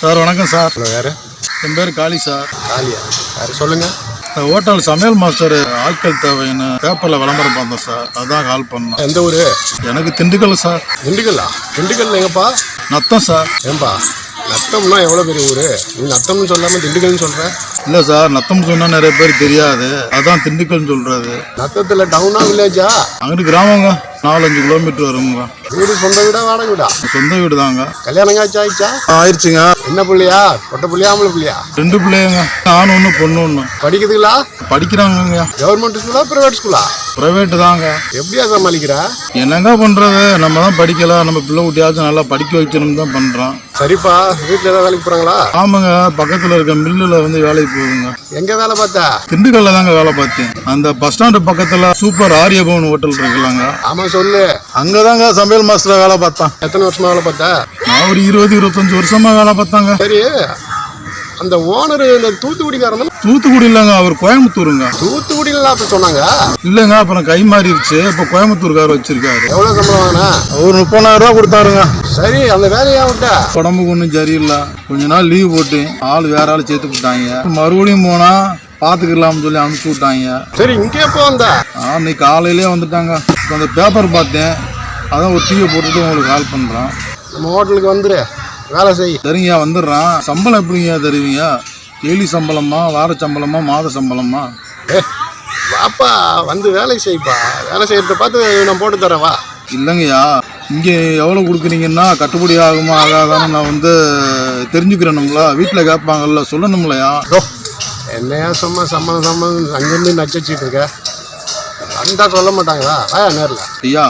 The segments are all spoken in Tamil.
சார் வணக்கம் சார். யாரு? என் பேர் காளி சார். காலியா யாரு? சொல்லுங்க. இந்த ஹோட்டல் சமையல் மாஸ்டர் ஆட்கள் தேவைன்னு பேப்பரில் விளம்பரம் பார்த்தோம் சார். அதான் கால் பண்ணோம் எந்த ஊரு? எனக்கு திண்டுக்கல் சார். திண்டுக்கல்லா? திண்டுக்கல் எங்கப்பா? நத்தம் சார். ஏன்பா? நத்தம்னா எவ்வளோ பெரிய ஊரு? நீ நத்தம்னு சொல்லாம திண்டுக்கல்னு சொல்ற? இல்லை சார் நத்தம் சொன்னால் நிறைய பேர் தெரியாது. அதான் திண்டுக்கல்னு சொல்கிறது நத்தத்தில் டவுனா வில்லேஜா அங்கிட்டு கிராமங்க. நாலஞ்சு கிலோமீட்டர் வருங்க வீடு சொந்த வீடா வாடகை வீடா? சொந்த வீடு தாங்க கல்யாணம் ஆச்சு ஆயிடுச்சா? ஆயிடுச்சுங்க. என்ன பிள்ளையா? பொட்டை பிள்ளையா ஆம்பளை பிள்ளையா? ரெண்டு பிள்ளைங்க. ஆண் ஒன்று பொண்ணு ஒன்று படிக்கிறதுங்களா படிக்கிறாங்கங்க. கவர்மெண்ட் ஸ்கூலா பிரைவேட் ஸ்கூலா ப்ரைவேட்டு தாங்க. எப்படியா சமாளிக்கிற? என்னங்க பண்ணுறது நம்ம தான் படிக்கலாம் நம்ம பிள்ளை குட்டியாச்சும் நல்லா படிக்க வைக்கணும்னு தான் பண்ணுறோம் சரிப்பா. வீட்டில் ஏதாவது வேலைக்கு போகிறாங்களா ஆமாங்க. பக்கத்தில் இருக்க மில்லில் வந்து வேலைக்கு போகுதுங்க எங்கே வேலை பார்த்த? திண்டுக்கல்ல தாங்க வேலை பார்த்தேன். அந்த பஸ் ஸ்டாண்டு பக்கத்தில் சூப்பர் ஆரியபவன் ஹோட்டல் இருக்குல்லங்க. ஆமாம் சொல்லு. அங்கே தாங்க சமையல் மாஸ்டர் வேலை பார்த்தேன். எத்தனை வருஷமா வேலை பார்த்த? நான் ஒரு இருபது இருபத்தஞ்சு வருஷமா வேலை பார்த்தாங்க. சரி. அந்த ஓனர் இந்த தூத்துக்குடிக்காரன்? தூத்துக்குடி இல்லைங்க அவர் கோயம்புத்தூருங்க. தூத்துக்குடியில அப்ப சொன்னாங்க? இல்லைங்க அப்புறம் கை மாறிடுச்சு. இப்போ கோயம்புத்தூர்கார் வச்சிருக்காரு. எவ்வளவு சம்பளம் வாங்கினா? ஒரு முப்பதாயிரம் ரூபா கொடுத்தாருங்க. சரி அந்த வேலையா விட்ட? உடம்புக்கு ஒன்றும் சரியில்லை. கொஞ்ச நாள் லீவ் போட்டு ஆள் வேற ஆள் சேர்த்து விட்டாங்க. மறுபடியும் போனா பார்த்துக்கலாம்னு சொல்லி அனுப்பிச்சு விட்டாங்க. சரி இங்கே எப்போ வந்த இன்னைக்கு காலையிலே வந்துட்டாங்க. இப்போ அந்த பேப்பர் பார்த்தேன். அதான் ஒரு டீயை போட்டுட்டு உங்களுக்கு கால் பண்ணுறேன் நம்ம ஹோட்டலுக்கு வந்துரு. வேலை செய். சரிங்கய்யா வந்துடுறான். சம்பளம் எப்படிங்கய்யா தருவீங்க? டெய்லி சம்பளமா வார சம்பளமா மாத சம்பளமா? ஏ வாப்பா வந்து வேலை செய்ப்பா. வேலை செய்யறத பார்த்து நான் போட்டு தரேன் வா. இல்லைங்கய்யா இங்கே எவ்வளோ கொடுக்குறீங்கன்னா கட்டுப்படி ஆகுமா ஆகாதான்னு நான் வந்து தெரிஞ்சுக்கிறேனுங்களா? வீட்டில் கேட்பாங்கல்ல சொல்லணும்லையா என்னையா சும்மா சம்பளம் சம்பளம் அங்கேருந்து நச்சச்சிட்டு இருக்க? வந்தால் சொல்ல மாட்டாங்களா? வாயா நேரில். ஐயா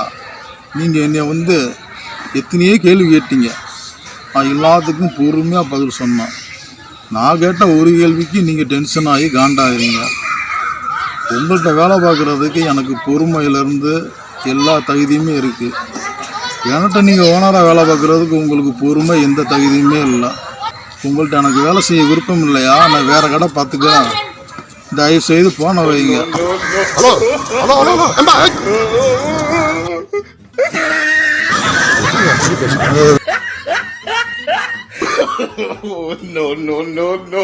நீங்கள் என்னை வந்து எத்தனையோ கேள்வி கேட்டீங்க. நான் எல்லாத்துக்கும் பொறுமையாக பதில் சொன்னேன். நான் கேட்ட ஒரு கேள்விக்கு நீங்கள் டென்ஷன் ஆகி காண்டாகிறீங்க உங்கள்கிட்ட வேலை பார்க்குறதுக்கு எனக்கு பொறுமையிலேருந்து எல்லா தகுதியுமே இருக்குது என்கிட்ட நீங்கள் ஓனராக வேலை பார்க்குறதுக்கு உங்களுக்கு பொறுமை எந்த தகுதியுமே இல்லை. உங்கள்கிட்ட எனக்கு வேலை செய்ய விருப்பம் இல்லையா? நான் வேறு கடை பார்த்துக்கிறேன். தயவு செய்து போன வைங்க hello hello hello no, no, no, no.